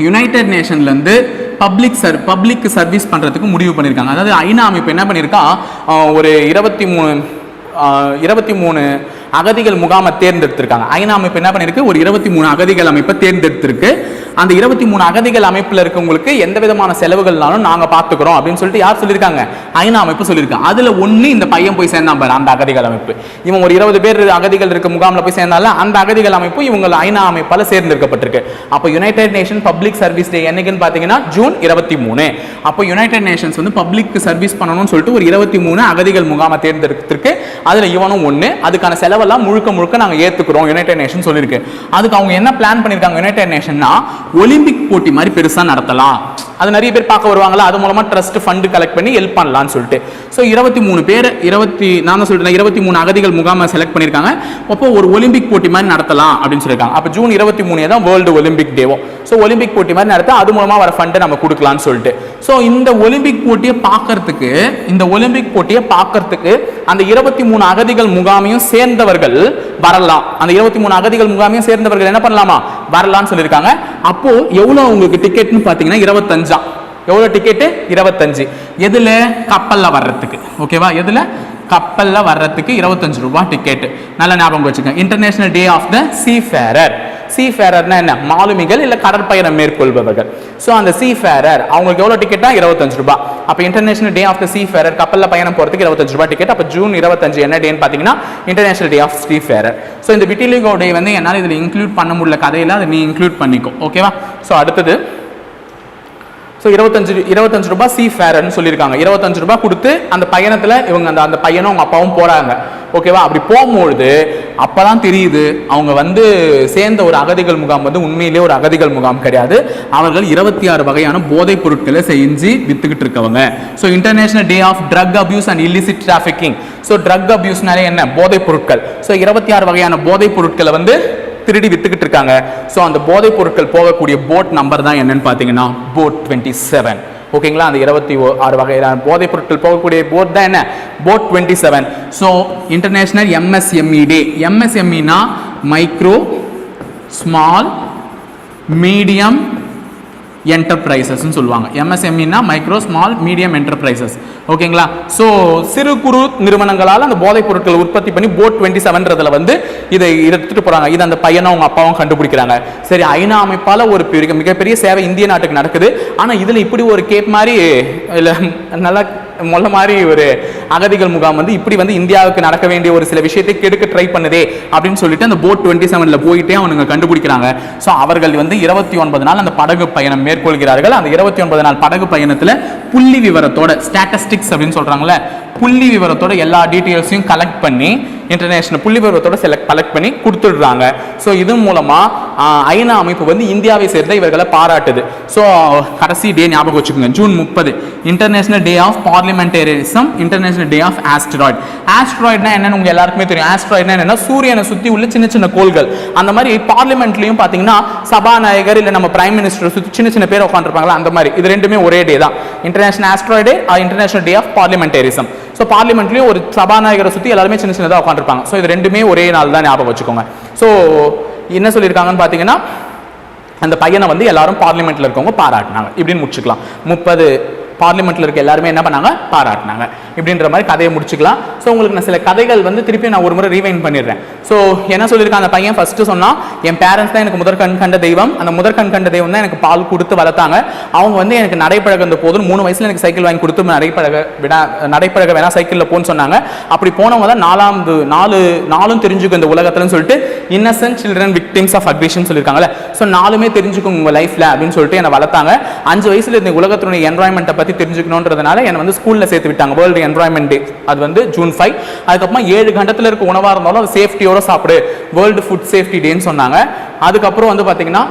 யுனைடெட் நேஷன்லேருந்து பப்ளிக் சர் பப்ளிக் சர்வீஸ் பண்ணுறதுக்கு முடிவு பண்ணியிருக்காங்க அதாவது ஐநா அமைப்பு என்ன பண்ணியிருக்கா ஒரு இருபத்தி மூணு இருபத்தி மூணு அகதிகள் முகாமை தேர்ந்தெடுத்திருக்காங்க. ஐநா அமைப்பு என்ன பண்ணியிருக்கு ஒரு இருபத்தி மூணு அகதிகள் அமைப்பை தேர்ந்தெடுத்திருக்கு. அந்த இருபத்தி மூணு அகதிகள் அமைப்பில் இருக்கவங்களுக்கு எந்த விதமான செலவுகள்னாலும் நாங்கள் பார்த்துக்கிறோம் அப்படின்னு சொல்லிட்டு யார் சொல்லியிருக்காங்க? ஐநா அமைப்பு சொல்லியிருக்காங்க. அதில் ஒன்று இந்த பையன் போய் சேர்ந்தான் பாரு அந்த அகதிகள் அமைப்பு. இவன் ஒரு இருபது பேர் அகதிகள் இருக்க முகாமில் போய் சேர்ந்தால அந்த அகதிகள் அமைப்பு இவங்க ஐநா அமைப்பால் சேர்ந்திருக்கப்பட்டிருக்கு. அப்போ united nation public service day என்னைக்குன்னு பார்த்தீங்கன்னா ஜூன் இருபத்தி மூணு. அப்போ யுனைடெட் நேஷன்ஸ் வந்து பப்ளிக் சர்வீஸ் பண்ணணும்னு சொல்லிட்டு ஒரு இருபத்தி மூணு அகதிகள் முகாமை தேர்ந்தெடுத்திருக்கு. அதில் இவனும் ஒன்று அதுக்கான செலவெல்லாம் முழுக்க முழுக்க நாங்கள் ஏற்றுக்கிறோம் யுனைடெட் நேஷன் சொல்லியிருக்கு. அதுக்கு அவங்க என்ன பிளான் பண்ணியிருக்காங்க யுனைடெட் நேஷன்னா ஒலிம்பிக் போட்டி மாதிரி பெருசாக நடத்தலாம். அது நிறைய பேர் பார்க்க வருவாங்களா அது மூலமாக ட்ரஸ்ட் ஃபண்டு கலெக்ட் பண்ணி ஹெல்ப் பண்ணலாம்னு சொல்லிட்டு. ஸோ இருபத்தி மூணு பேர் இருபத்தி நான் தான் சொல்லிட்டேன் இருபத்தி மூணு அகதிகள் முகாமை செலக்ட் பண்ணியிருக்காங்க. அப்போ ஒரு ஒலிம்பிக் போட்டி மாதிரி நடத்தலாம் அப்படின்னு சொல்லியிருக்காங்க. அப்போ ஜூன் இருபத்தி மூணு தான் வேர்ல்டு ஒலிம்பிக் டேவோ ஸோ ஒலிம்பிக் போட்டி மாதிரி நடத்த அது மூலமாக வர ஃபண்டை நம்ம கொடுக்கலாம்னு சொல்லிட்டு. ஸோ இந்த ஒலிம்பிக் போட்டியை பார்க்கறதுக்கு இந்த ஒலிம்பிக் போட்டியை பார்க்கறதுக்கு அந்த இருபத்தி மூணு அகதிகள் முகாமையும் சேர்ந்தவர்கள் வரலாம். அந்த இருபத்தி மூணு அகதிகள் முகாமையும் சேர்ந்தவர்கள் என்ன பண்ணலாமா? வரலாம்னு சொல்லியிருக்காங்க. அப்போ எவ்வளோ உங்களுக்கு டிக்கெட்னு பார்த்தீங்கன்னா இருபத்தஞ்சா? எவ்வளோ டிக்கெட்டு இருபத்தஞ்சு. எதில்? கப்பலில் வர்றதுக்கு. ஓகேவா எதில்? கப்பலில் வர்றதுக்கு இருபத்தஞ்சு ரூபா டிக்கெட் நல்ல ஞாபகம் வச்சுக்கோங்க. இன்டர்நேஷனல் டே ஆஃப் த சீஃபேரர் சீஃபேரர்னா என்ன? மாலுமிகள் இல்லை கடற்பயணம் மேற்கொள்பவர்கள். ஸோ அந்த சீஃபேரர் அவங்களுக்கு எவ்வளோ டிக்கெட்டா இருபத்தஞ்சு ரூபாய் அப்போ இன்டர்நேஷனல் டே ஆஃப் த சீஃபேரர் கப்பலில் பயணம் போகிறதுக்கு இருபத்தஞ்சு ரூபாய் டிக்கெட் அப்போ ஜூன் இருபத்தஞ்சு என்ன டேன்னு பார்த்தீங்கன்னா international day of seafarer so இந்த விட்டிலிகோ டே வந்து என்னால் இதில் இன்க்ளூட் பண்ண முடியல. கதையில் அதை நீ இன்க்ளூட் பண்ணிக்கோ. ஓகேவா ஸோ அடுத்தது ஸோ இருபத்தஞ்சு இருபத்தஞ்சு ரூபாய் சி ஃபேர்னு சொல்லியிருக்காங்க. இருபத்தஞ்சு ரூபாய் கொடுத்து அந்த பயணத்தில் இவங்க அந்த அந்த பையனும் அவங்க அப்பாவும் போகிறாங்க ஓகேவா அப்படி போகும்பொழுது அப்போ தான் தெரியுது அவங்க வந்து சேர்ந்த ஒரு அகதிகள் முகாம் வந்து உண்மையிலேயே ஒரு அகதிகள் முகாம் கிடையாது. அவர்கள் இருபத்தி ஆறு வகையான போதைப் பொருட்களை செஞ்சு வித்துக்கிட்டு இருக்கவங்க. So international day of drug abuse and illicit trafficking so drug அபியூஸ்னாலே என்ன? போதைப் பொருட்கள். ஸோ இருபத்தி ஆறு வகையான போதைப் பொருட்களை வந்து திருடி வித்துக்கிட்டு இருக்காங்க. ஸோ அந்த போதைப் பொருட்கள் போகக்கூடிய போட் நம்பர் தான் என்னன்னு பார்த்தீங்கன்னா போட் டுவெண்ட்டி செவன் ஓகேங்களா அந்த இருபத்தி ஓ- ஆறு வகையிலான போதைப் பொருட்கள் போகக்கூடிய போட் தான் என்ன? Boat twenty seven so international MSME day எம்எஸ்எம்இனா micro small medium என்டர்பிரைசஸ்ன்னு சொல்லுவாங்க. எம்எஸ்எம்இனா மைக்ரோ ஸ்மால் மீடியம் என்டர்பிரைசஸ் ஓகேங்களா ஸோ சிறு குறு நிறுவனங்களால் அந்த போதைப் பொருட்களை உற்பத்தி பண்ணி போட் டுவெண்ட்டி செவன்றதுல வந்து இதை எடுத்துட்டு போகிறாங்க இது அந்த பையனும் அவங்க அப்பாவும் கண்டுபிடிக்கிறாங்க. சரி ஐநா அமைப்பால் ஒரு பெரிய மிகப்பெரிய சேவை இந்திய நாட்டுக்கு நடக்குது. ஆனால் இதில் இப்படி ஒரு கேப் மாதிரி இல்லை நல்லா மொல்ல மாதிரி ஒரு அகதிகள் முகாம் வந்து இப்படி வந்து இந்தியாவுக்கு நடக்க வேண்டிய ஒரு சில விஷயத்தை கெடுக்க ட்ரை பண்ணுதே அப்படின்னு சொல்லிட்டு அந்த போட் டுவெண்ட்டி செவனில் போயிட்டே அவனுங்க கண்டுபிடிக்கிறாங்க. ஸோ அவர்கள் வந்து இருபத்தி ஒன்பது நாள் அந்த படகு பயணம் மேற்கொள்கிறார்கள். அந்த இருபத்தி ஒன்பது நாள் படகு பயணத்தில் புள்ளி விவரத்தோட ஸ்டாட்டிஸ்டிக்ஸ் அப்படின்னு சொல்கிறாங்களே புள்ளி விவரத்தோட எல்லா டீட்டெயில்ஸையும் கலெக்ட் பண்ணி இன்டர்நேஷனல் புள்ளி விவரத்தோட செலக்ட் கலெக்ட் பண்ணி கொடுத்துடுறாங்க. ஸோ இது மூலமாக ஐநா அமைப்பு வந்து இந்தியாவை சேர்ந்த இவர்களை பாராட்டுது. ஸோ கடைசி டே ஞாபகம் வச்சுக்கோங்க. ஜூன் முப்பது. International day of parliamentarianism international day of asteroid ஆஸ்ட்ராய்ட்னா என்னன்னு உங்க எல்லாருக்குமே தெரியும். ஆஸ்ட்ராய்ட்னா என்னன்னா சூரியனை சுற்றி உள்ள சின்ன சின்ன கோள்கள். அந்த மாதிரி பார்லிமெண்ட்லையும் பார்த்தீங்கன்னா சபாநாயகர் இல்லை நம்ம பிரைம் மினிஸ்டர் சுற்றி சின்ன சின்ன பேர் உட்காந்துருப்பாங்களா அந்த மாதிரி. இது ரெண்டுமே ஒரே டே தான். International asteroid international day of parliamentarism so பார்லிமெண்ட்லேயும் ஒரு சபாநாயகரை சுற்றி எல்லாருமே சின்ன சின்னதாக உட்காந்துருப்பாங்க ஸோ இது ரெண்டுமே ஒரே நாள் தான் ஞாபகம் வச்சுக்கோங்க. ஸோ என்ன சொல்லியிருக்காங்கன்னு பார்த்தீங்கன்னா அந்த பையனை வந்து எல்லாரும் பார்லிமெண்ட்டில் இருக்கவங்க பாராட்டினாங்க. இப்படின்னு முடிச்சுக்கலாம். முப்பது பார்லிமெண்ட்டில் இருக்க எல்லாருமே என்ன பண்ணாங்க? பாராட்டினாங்க. இப்படின்ற மாதிரி கதையை முடிச்சுக்கலாம். ஸோ உங்களுக்கு நான் சில கதைகள் வந்து திருப்பி நான் ஒரு முறை ரீவைன் பண்ணிடுறேன். ஸோ என்ன சொல்லியிருக்கான் அந்த பையன்? ஃபஸ்ட்டு சொன்னால் என் பேரண்ட்ஸ் தான் எனக்கு முதற் கண் கண்ட தெய்வம். அந்த முதற் கண் கண்ட தெய்வம் தான் எனக்கு பால் கொடுத்து வளர்த்தாங்க. அவங்க வந்து எனக்கு நடைப்பழக இந்த போதும் மூணு வயசில் எனக்கு சைக்கிள் வாங்கி கொடுத்து நடைப்பழக விடா நடைப்பழக வேணா சைக்கிளில் போன்னு சொன்னாங்க. அப்படி போனவங்க தான் நாலாவது நாலு நாலும் தெரிஞ்சுக்கும் இந்த உலகத்துலன்னு சொல்லிட்டு innocent children victims of admission சொல்லியிருக்காங்கல்ல. So நாலுமே தெரிஞ்சுக்கும் உங்கள் லைஃப்ல அப்படின்னு சொல்லிட்டு என்னை வளர்த்தாங்க. அஞ்சு வயசுல இந்த உலகத்தினுடைய என்வாயன்மெண்ட்டை பற்றி தெரிஞ்சுக்கணுன்றதுனால என்னை வந்து ஸ்கூலில் சேர்த்து விட்டாங்க. வேர்ல்டு என்வாயன்மெண்ட் டே அது வந்து ஜூன் ஃபைவ் அதுக்கப்புறமா ஏழு கண்டத்தில் இருக்க உணவாக இருந்தாலும் அது சேஃப்டியோட சாப்பிடு. வேர்ல்டு ஃபுட் சேஃப்டி டேன்னு சொன்னாங்க. அதுக்கப்புறம் வந்து பார்த்தீங்கன்னா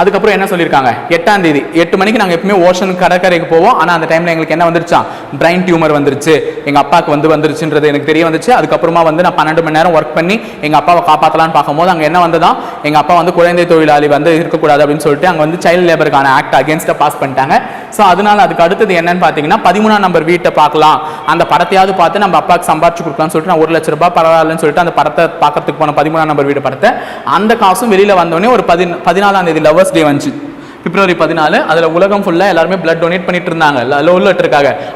அதுக்கப்புறம் என்ன சொல்லியிருக்காங்க? எட்டாம் தேதி. எட்டு மணிக்கு நாங்கள் எப்பவுமே ஓஷன் கடற்கரைக்கு போவோம். ஆனால் அந்த டைமில் எங்களுக்கு என்ன வந்துருச்சா? பிரைன் டியூமர் வந்துருச்சு. எங்கள் அப்பாவுக்கு வந்து வந்துருச்சுன்றது எனக்கு தெரிய வந்துச்சு. அதுக்கப்புறமா வந்து நான் பன்னெண்டு மணி நேரம் ஒர்க் பண்ணி எங்கள் அப்பாவை காப்பாற்றலான்னு பார்க்கும்போது அங்கே என்ன வந்ததான் எங்கள் அப்பா வந்து குழந்தை தொழிலாளி வந்து இருக்கக்கூடாது அப்படின்னு சொல்லிட்டு அங்கே வந்து சைல்டு லேபருக்கான ஆக்ட் அகேன்ஸ்டாக பாஸ் பண்ணிட்டாங்க. ஸோ அதனால அதுக்கு அடுத்தது என்னன்னு பார்த்தீங்கன்னா பதிமூணாம் நம்பர் வீட்டை பார்க்கலாம். அந்த படத்தையாவது பார்த்து நம்ம அப்பாவுக்கு சம்பாரிச்சு கொடுக்கலாம்னு சொல்லிட்டு நான் ஒரு லட்ச ரூபாய் பரவாயில்லன்னு சொல்லிட்டு அந்த படத்தை பார்க்கறதுக்கு போன பதிமூணாம் நம்பர் வீடு படத்தை அந்த காசும் வெளியில் வந்தோடனே ஒரு பதி பதினாலாம் தேதி லவர்ஸ் டே வந்துச்சு. பிப்ரவரி பதினாலு அதில் உலகம் ஃபுல்லாக எல்லாருமே பிளட் டொனேட் பண்ணிட்டு இருந்தாங்க. லவ்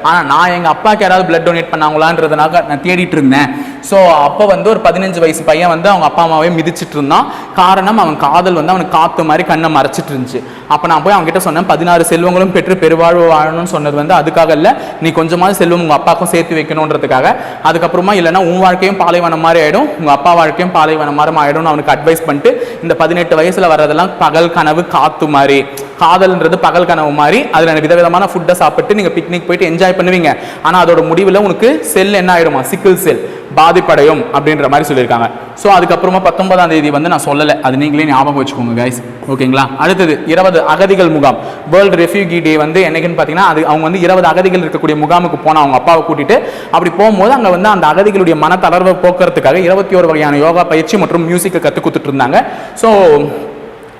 ஆனால் நான் எங்கள் அப்பாவுக்கு யாராவது பிளட் டொனேட் பண்ணாங்களான்றதுனால நான் தேடிட்டு இருந்தேன். ஸோ அப்போ வந்து ஒரு பதினஞ்சு வயசு பையன் வந்து அவங்க அப்பா அம்மாவே மிதிச்சிட்டு இருந்தான். காரணம் அவன் காதல் வந்து அவனுக்கு காத்து மாதிரி கண்ணை மறைச்சிட்டு இருந்துச்சு. அப்போ நான் போய் அவங்ககிட்ட சொன்னேன் பதினாறு செல்வங்களும் பெற்று பெருவாழ்வு வாழணும்னு சொன்னது வந்து அதுக்காக இல்லை. நீ கொஞ்சமாவது செல்வம் உங்கள் அப்பாவுக்கும் சேர்த்து வைக்கணுன்றதுக்காக. அதுக்கப்புறமா இல்லைன்னா உன் வாழ்க்கையும் பாலைவனம் மாதிரி ஆயிடும். உங்கள் அப்பா வாழ்க்கையும் பாலைவனம் மாதிரி ஆகிடும்னு அவனுக்கு அட்வைஸ் பண்ணிட்டு இந்த பதினெட்டு வயசில் வர்றதெல்லாம் பகல் கனவு காத்து மாதிரி. காதல்ன்றது பகல் கனவு மாதிரி. அதில் விதவிதமான ஃபுட்டை சாப்பிட்டு நீங்கள் பிக்னிக் போயிட்டு என்ஜாய் பண்ணுவீங்க. ஆனால் அதோட முடிவில் உனக்கு செல் என்ன ஆயிடுமா? சிக்கிள் செல் பாதிப்படையும் அப்படின்ற மாதிரி சொல்லியிருக்காங்க. ஸோ அதுக்கப்புறமா பத்தொன்பதாம் தேதி வந்து நான் சொல்லலை. அது நீங்களே ஞாபகம் வச்சுக்கோங்க கைஸ் ஓகேங்களா? அடுத்தது இருபது அகதிகள் முகாம். வேர்ல்டு ரெஃப்யூகி டே வந்து என்னைக்குன்னு பார்த்தீங்கன்னா அது அவங்க வந்து இருபது அகதிகள் இருக்கக்கூடிய முகாமுக்கு போனால் அவங்க அப்பாவை கூட்டிட்டு அப்படி போகும்போது அங்கே வந்து அந்த அகதிகளுடைய மனத்தளர்வை போக்குறதுக்காக இருபத்தி ஒரு வகையான யோகா பயிற்சி மற்றும் மியூசிக்கை கற்றுக் கொடுத்துட்டு இருந்தாங்க. ஸோ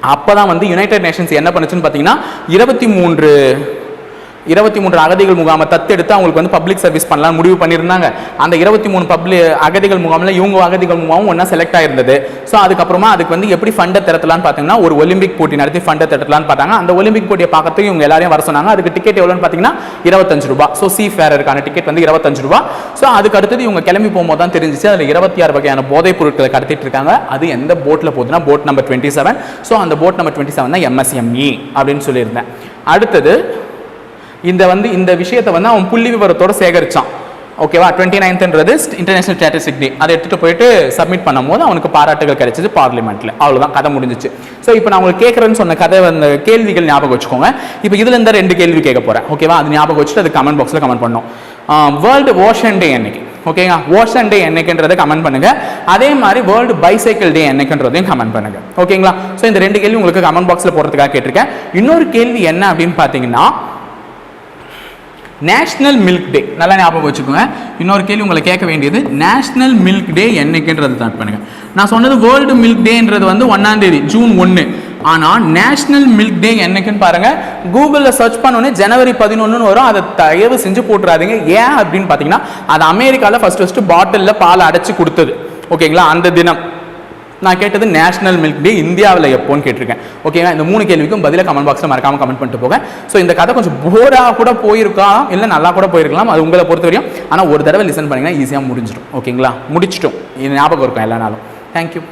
அப்போ தான் வந்து யுனைடெட் நேஷன்ஸ் என்ன பண்ணுச்சுன்னு பார்த்தீங்கன்னா இருபத்தி மூன்று இருபத்தி மூன்று அகதிகள் முகாமை தத்தெடுத்து அவங்களுக்கு வந்து பப்ளிக் சர்வீஸ் பண்ணலாம் முடிவு பண்ணியிருந்தாங்க. அந்த இருபத்தி மூணு பப்ளி அகதிகள் முகாமில் இவங்க அகதிகள் முகாமும் ஒன்றா செலக்ட் ஆயிருந்தது. ஸோ அதுக்கப்புறமா அதுக்கு வந்து எப்படி ஃபண்டை திரட்டலாம்னு பார்த்தீங்கன்னா ஒரு ஒலிம்பிக் போட்டி நடத்தி ஃபண்டை திரட்டலாம்னு பார்த்தாங்க. அந்த ஒலிம்பிக் போட்டியை பார்க்கறதுக்கு இவங்க எல்லாரையும் வர சொன்னாங்க. அதுக்கு டிக்கெட் எவ்வளோன்னு பார்த்தீங்கன்னா இருபத்தஞ்சு ரூபா. ஸோ சி ஃபேரருக்கான டிக்கெட் வந்து இருபத்தஞ்சு ரூபா. ஸோ அதுக்கு அடுத்தது இவங்க கிளம்பி போகும்போது தான் தெரிஞ்சிச்சு அதில் இருபத்தி ஆறு வகையான போதைப் பொருட்களை கடத்திட்டு இருக்காங்க. அது எந்த போட்டில் போகுதுன்னா boat number twenty seven so அந்த போட் நம்பர் டுவெண்ட்டி செவன் தான் எம்எஸ்எம்இ அப்படின்னு சொல்லியிருந்தேன். அடுத்தது இந்த வந்து இந்த விஷயத்தை வந்து அவன் புள்ளி விவரத்தோட சேகரிச்சான். ஓகேவா டுவெண்ட்டி நைன்த்ன்றது இன்டர்நேஷனல் ஸ்டாட்டிஸ்டிக் டே அதை எடுத்துகிட்டு போயிட்டு சப்மிட் பண்ணும்போது அவனுக்கு பாராட்டுகள் கிடைச்சது பார்லிமெண்ட்டில் அவ்வளோதான் கதை முடிஞ்சிச்சு. ஸோ இப்போ நான் உங்களுக்கு கேட்குறேன்னு சொன்ன கதை வந்து கேள்விகள் ஞாபகம் வச்சுக்கோங்க. இப்போ இதுல இருந்த ரெண்டு கேள்வி கேட்க போகிறேன் ஓகேவா அது ஞாபகம் வச்சுட்டு அது கமெண்ட் பாக்ஸில் கமெண்ட் பண்ணோம். வேர்ல்டு ஓஷன் டே என்னைக்கு? ஓகேங்க ஓஷன் டே என்னைக்குன்றதை கமெண்ட் பண்ணுங்க. அதே மாதிரி வேர்ல்டு பைசைக்கிள் டே என்னைக்குன்றதையும் கமெண்ட் பண்ணுங்க. ஓகேங்களா ஸோ இந்த ரெண்டு கேள்வி உங்களுக்கு கமெண்ட் பாக்ஸில் போடுறதுக்காக கேட்டிருக்கேன். இன்னொரு கேள்வி என்ன அப்படின்னு பார்த்தீங்கன்னா நேஷ்னல் மில்க் டே நல்லா ஞாபகம் வச்சுக்கோங்க. இன்னொரு கேள்வி உங்களை கேட்க வேண்டியது நேஷ்னல் மில்க் டே என்னைக்குன்றது ஸ்டார்ட் பண்ணுங்க. நான் சொன்னது வேர்ல்டு மில்க் டேன்றது வந்து ஒன்னாந்தேதி ஜூன் ஒன்று ஆனால் நேஷ்னல் மில்க் டே என்னைக்குன்னு பாருங்க. கூகுளில் சர்ச் பண்ணோன்னே ஜனவரி பதினொன்றுன்னு வரும். அதை தயவு செஞ்சு போட்டுறாதீங்க. ஏன் அப்படின்னு பார்த்தீங்கன்னா அது அமெரிக்காவில் ஃபஸ்ட்டு ஃபஸ்ட்டு பாட்டிலில் பால் அடைச்சி கொடுத்தது. ஓகேங்களா அந்த தினம். நான் கேட்டது நேஷனல் மில்க் டே இந்தியாவில் எப்போன்னு கேட்டிருக்கேன். ஓகேங்களா இந்த மூணு கேள்விக்கும் பதிலாக கமெண்ட் பாக்ஸில் மறக்காமல் கமெண்ட் பண்ணிட்டு போங்க. ஸோ இந்த கதை கொஞ்சம் போராக கூட போயிருக்கலாம் இல்லை நல்லா கூட போயிருக்கலாம். அது உங்களை பொறுத்த வரையும் ஆனால் ஒரு தடவை லிசன் பண்ணிங்கன்னா ஈஸியாக முடிஞ்சிடும். ஓகேங்களா முடிச்சிட்டோம். இது ஞாபகம் இருக்கும் எல்லா நாளும். தேங்க்யூ